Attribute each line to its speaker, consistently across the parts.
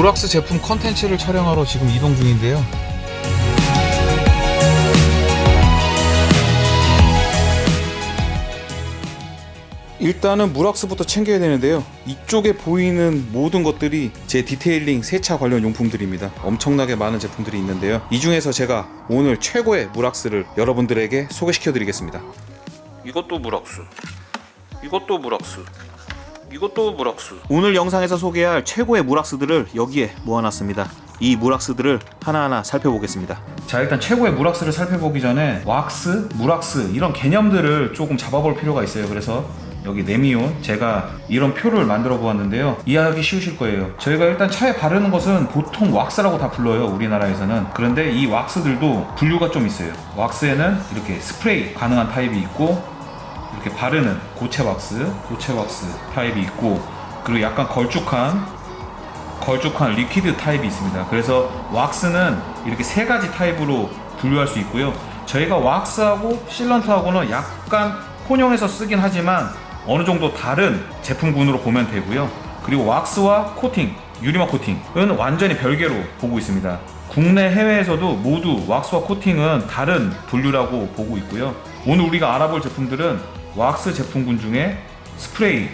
Speaker 1: 무락스 제품 컨텐츠를 촬영하러 지금 이동 중인데요. 일단은 무락스부터 챙겨야 되는데요. 이쪽에 보이는 모든 것들이 제 디테일링 세차 관련 용품들입니다. 엄청나게 많은 제품들이 있는데요. 이 중에서 제가 오늘 최고의 무락스를 여러분들에게 소개시켜 드리겠습니다. 이것도 무락스. 이것도 무락스. 이것도 무락스. 오늘 영상에서 소개할 최고의 무락스들을 여기에 모아놨습니다. 이 무락스들을 하나하나 살펴보겠습니다. 자, 일단 최고의 무락스를 살펴보기 전에 왁스, 무락스 이런 개념들을 조금 잡아볼 필요가 있어요. 그래서 여기 네미온 제가 이런 표를 만들어 보았는데요. 이해하기 쉬우실 거예요. 저희가 일단 차에 바르는 것은 보통 왁스라고 다 불러요. 우리나라에서는. 그런데 이 왁스들도 분류가 좀 있어요. 왁스에는 이렇게 스프레이 가능한 타입이 있고 이렇게 바르는 고체 왁스, 고체 왁스 타입이 있고 그리고 약간 걸쭉한 걸쭉한 리퀴드 타입이 있습니다. 그래서 왁스는 이렇게 세 가지 타입으로 분류할 수 있고요. 저희가 왁스하고 실런트하고는 약간 혼용해서 쓰긴 하지만 어느 정도 다른 제품군으로 보면 되고요. 그리고 왁스와 코팅, 유리막 코팅은 완전히 별개로 보고 있습니다. 국내 해외에서도 모두 왁스와 코팅은 다른 분류라고 보고 있고요. 오늘 우리가 알아볼 제품들은 왁스 제품군 중에 스프레이,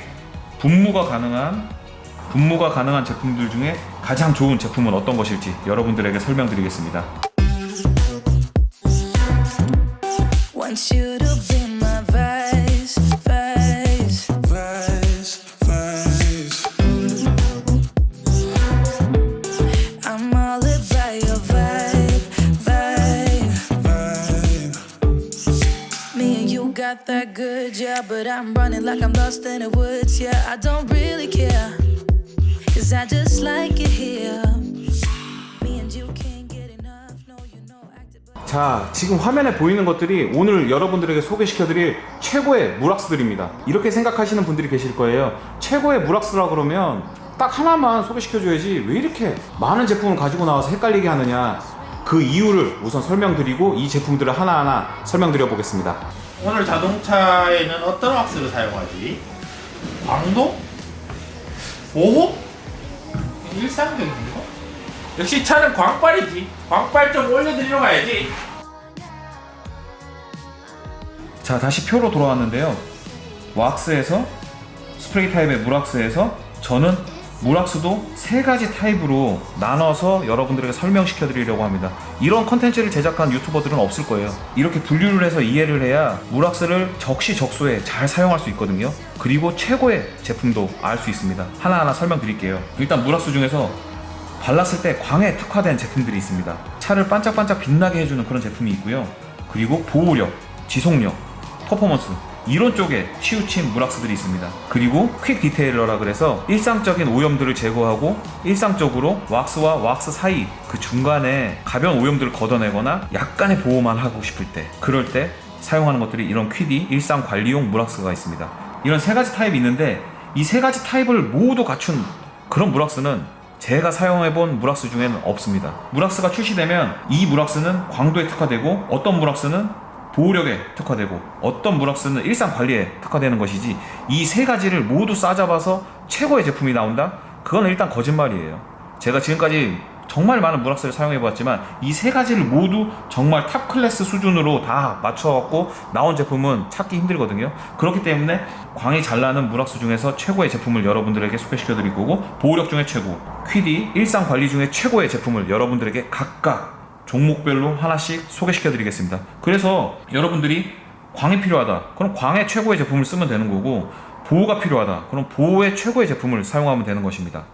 Speaker 1: 분무가 가능한 분무가 가능한 제품들 중에 가장 좋은 제품은 어떤 것일지 여러분들에게 설명드리겠습니다.
Speaker 2: Yeah. But I'm running like I'm lost in the woods, yeah. I don't really care. Cause I just like it here.
Speaker 1: 자, 지금 화면에 보이는 것들이 오늘 여러분들에게 소개시켜드릴 최고의 무락스들입니다. 이렇게 생각하시는 분들이 계실 거예요. 최고의 무락스라 그러면 딱 하나만 소개시켜줘야지 왜 이렇게 많은 제품을 가지고 나와서 헷갈리게 하느냐. 그 이유를 우선 설명드리고 이 제품들을 하나하나 설명드려 보겠습니다.
Speaker 3: 오늘 자동차에는 어떤 왁스를 사용하지? 광도? 보호? 일상적인 거? 역시 차는 광빨이지. 광빨 좀 올려드리러 가야지.
Speaker 1: 자 다시 표로 돌아왔는데요 왁스에서 스프레이 타입의 무락스에서 저는 무락스도 세 가지 타입으로 나눠서 여러분들에게 설명시켜 드리려고 합니다 이런 컨텐츠를 제작한 유튜버들은 없을 거예요. 이렇게 분류를 해서 이해를 해야 무락스를 적시적소에 잘 사용할 수 있거든요. 그리고 최고의 제품도 알 수 있습니다. 하나하나 설명드릴게요. 일단 무락스 중에서 발랐을 때 광에 특화된 제품들이 있습니다. 차를 반짝반짝 빛나게 해주는 그런 제품이 있고요. 그리고 보호력, 지속력, 퍼포먼스 이런 쪽에 치우친 무락스들이 있습니다. 그리고 퀵 디테일러라 그래서 일상적인 오염들을 제거하고 일상적으로 왁스와 왁스 사이 그 중간에 가벼운 오염들을 걷어내거나 약간의 보호만 하고 싶을 때 그럴 때 사용하는 것들이 이런 퀴디 일상 관리용 무락스가 있습니다. 이런 세 가지 타입이 있는데 이 세 가지 타입을 모두 갖춘 그런 무락스는 제가 사용해본 무락스 중에는 없습니다. 무락스가 출시되면 이 무락스는 광도에 특화되고 어떤 무락스는 보호력에 특화되고 어떤 무락스는 일상 관리에 특화되는 것이지 이 세 가지를 모두 싸잡아서 최고의 제품이 나온다? 그건 일단 거짓말이에요. 제가 지금까지 정말 많은 무락스를 사용해봤지만 이 세 가지를 모두 정말 탑 클래스 수준으로 다 맞춰갖고 나온 제품은 찾기 힘들거든요. 그렇기 때문에 광이 잘 나는 무락스 중에서 최고의 제품을 여러분들에게 소개시켜 드릴 거고 보호력 중에 최고, 퀴디 일상 관리 중에 최고의 제품을 여러분들에게 각각 종목별로 하나씩 소개시켜 드리겠습니다. 그래서 여러분들이 광이 필요하다. 그럼 광의 최고의 제품을 쓰면 되는 거고 보호가 필요하다. 그럼 보호의 최고의 제품을 사용하면 되는 것입니다.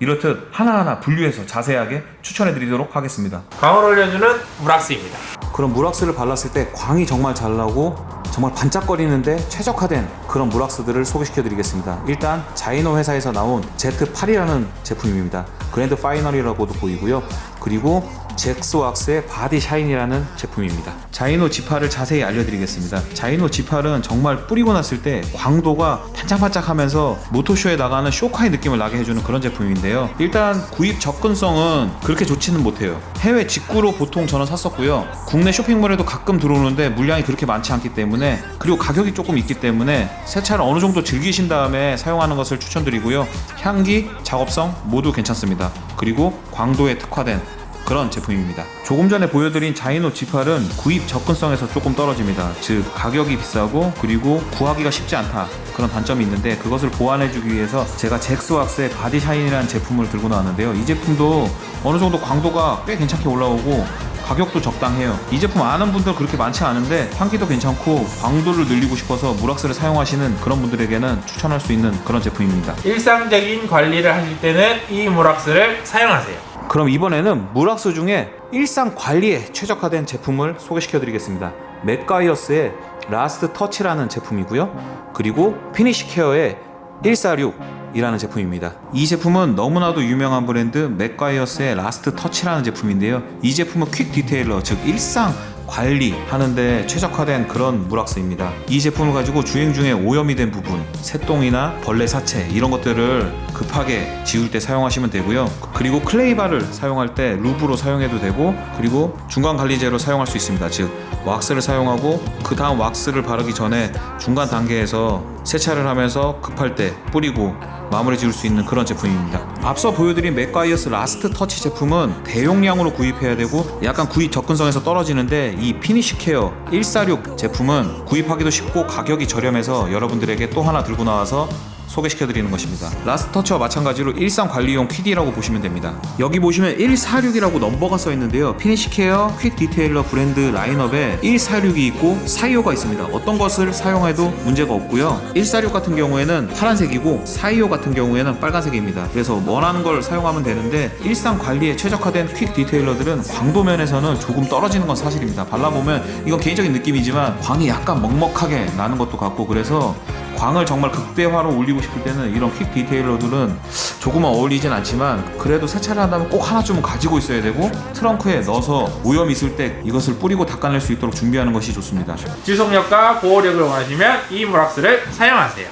Speaker 1: 이렇듯 하나하나 분류해서 자세하게 추천해 드리도록 하겠습니다.
Speaker 3: 광을 올려주는 무락스입니다.
Speaker 1: 그런 무락스를 발랐을 때 광이 정말 잘 나고 정말 반짝거리는데 최적화된 그런 무락스들을 소개시켜 드리겠습니다. 일단 자이노 회사에서 나온 Z8이라는 제품입니다. 그랜드 파이널이라고도 보이고요. 그리고 잭스왁스의 바디 샤인이라는 제품입니다. 자이노 지팔을 자세히 알려드리겠습니다. 자이노 지팔은 정말 뿌리고 났을 때 광도가 반짝반짝하면서 모토쇼에 나가는 쇼카의 느낌을 나게 해주는 그런 제품인데요. 일단 구입 접근성은 그렇게 좋지는 못해요. 해외 직구로 보통 저는 샀었고요. 국내 쇼핑몰에도 가끔 들어오는데 물량이 그렇게 많지 않기 때문에 그리고 가격이 조금 있기 때문에 세차를 어느 정도 즐기신 다음에 사용하는 것을 추천드리고요. 향기, 작업성 모두 괜찮습니다. 그리고 광도에 특화된 그런 제품입니다. 조금 전에 보여드린 자이노 G8은 구입 접근성에서 조금 떨어집니다. 즉 가격이 비싸고 그리고 구하기가 쉽지 않다 그런 단점이 있는데 그것을 보완해주기 위해서 제가 잭스왁스의 바디샤인이라는 제품을 들고 나왔는데요. 이 제품도 어느 정도 광도가 꽤 괜찮게 올라오고 가격도 적당해요. 이 제품 아는 분들 그렇게 많지 않은데 향기도 괜찮고 광도를 늘리고 싶어서 무락스를 사용하시는 그런 분들에게는 추천할 수 있는 그런 제품입니다.
Speaker 3: 일상적인 관리를 하실 때는 이 무락스를 사용하세요.
Speaker 1: 그럼 이번에는 무락스 중에 일상 관리에 최적화된 제품을 소개시켜 드리겠습니다. 맥가이어스의 라스트 터치라는 제품이고요. 그리고 피니시 케어의 146 이라는 제품입니다. 이 제품은 너무나도 유명한 브랜드 맥가이어스의 라스트 터치라는 제품인데요. 이 제품은 퀵 디테일러, 즉 일상 관리 하는데 최적화된 그런 무락스입니다. 이 제품을 가지고 주행 중에 오염이 된 부분, 새똥이나 벌레 사체 이런 것들을 급하게 지울 때 사용하시면 되고요. 그리고 클레이바를 사용할 때 루브로 사용해도 되고 그리고 중간 관리제로 사용할 수 있습니다. 즉 왁스를 사용하고 그 다음 왁스를 바르기 전에 중간 단계에서 세차를 하면서 급할 때 뿌리고 마무리 지을 수 있는 그런 제품입니다. 앞서 보여드린 맥가이어스 라스트 터치 제품은 대용량으로 구입해야 되고 약간 구입 접근성에서 떨어지는데 이 피니시 케어 146 제품은 구입하기도 쉽고 가격이 저렴해서 여러분들에게 또 하나 들고 나와서 소개시켜 드리는 것입니다. 라스트 터치와 마찬가지로 일상 관리용 퀴디라고 보시면 됩니다. 여기 보시면 146이라고 넘버가 써 있는데요. 피니시 케어 퀵 디테일러 브랜드 라인업에 146이 있고 425가 있습니다. 어떤 것을 사용해도 문제가 없고요. 146 같은 경우에는 파란색이고 425 같은 경우에는 빨간색입니다. 그래서 원하는 걸 사용하면 되는데 일상 관리에 최적화된 퀵 디테일러들은 광도 면에서는 조금 떨어지는 건 사실입니다. 발라보면 이건 개인적인 느낌이지만 광이 약간 먹먹하게 나는 것도 같고 그래서 광을 정말 극대화로 올리고 싶을 때는 이런 퀵 디테일러들은 조금은 어울리진 않지만 그래도 세차를 한다면 꼭 하나쯤은 가지고 있어야 되고 트렁크에 넣어서 오염 있을 때 이것을 뿌리고 닦아낼 수 있도록 준비하는 것이 좋습니다.
Speaker 3: 지속력과 보호력을 원하시면 이 무락스를 사용하세요.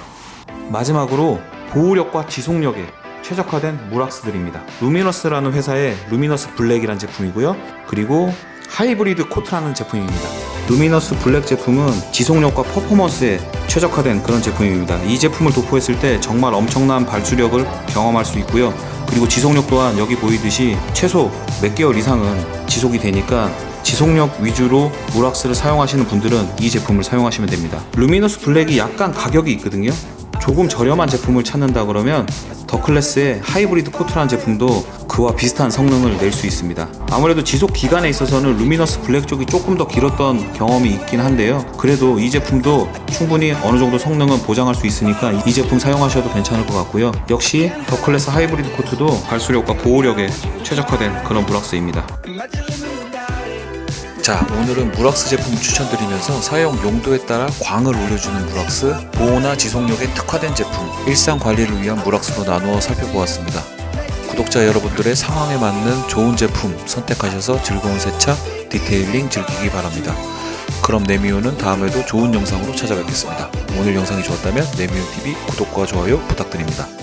Speaker 1: 마지막으로 보호력과 지속력에 최적화된 무락스들입니다. 루미너스라는 회사의 루미너스 블랙이라는 제품이고요. 그리고 하이브리드 코트라는 제품입니다. 루미너스 블랙 제품은 지속력과 퍼포먼스에 최적화된 그런 제품입니다. 이 제품을 도포했을 때 정말 엄청난 발수력을 경험할 수 있고요. 그리고 지속력 또한 여기 보이듯이 최소 몇 개월 이상은 지속이 되니까 지속력 위주로 무락스를 사용하시는 분들은 이 제품을 사용하시면 됩니다. 루미너스 블랙이 약간 가격이 있거든요. 조금 저렴한 제품을 찾는다 그러면 더 클래스의 하이브리드 코트라는 제품도 그와 비슷한 성능을 낼 수 있습니다. 아무래도 지속 기간에 있어서는 루미너스 블랙 쪽이 조금 더 길었던 경험이 있긴 한데요. 그래도 이 제품도 충분히 어느 정도 성능은 보장할 수 있으니까 이 제품 사용하셔도 괜찮을 것 같고요. 역시 더 클래스 하이브리드 코트도 발수력과 보호력에 최적화된 그런 무락스입니다.
Speaker 4: 자, 오늘은 무락스 제품 추천드리면서 사용 용도에 따라 광을 올려주는 무락스, 보호나 지속력에 특화된 제품, 일상 관리를 위한 무락스로 나누어 살펴보았습니다. 구독자 여러분들의 상황에 맞는 좋은 제품 선택하셔서 즐거운 세차, 디테일링 즐기기 바랍니다. 그럼 네미오는 다음에도 좋은 영상으로 찾아뵙겠습니다. 오늘 영상이 좋았다면 네미오 TV 구독과 좋아요 부탁드립니다.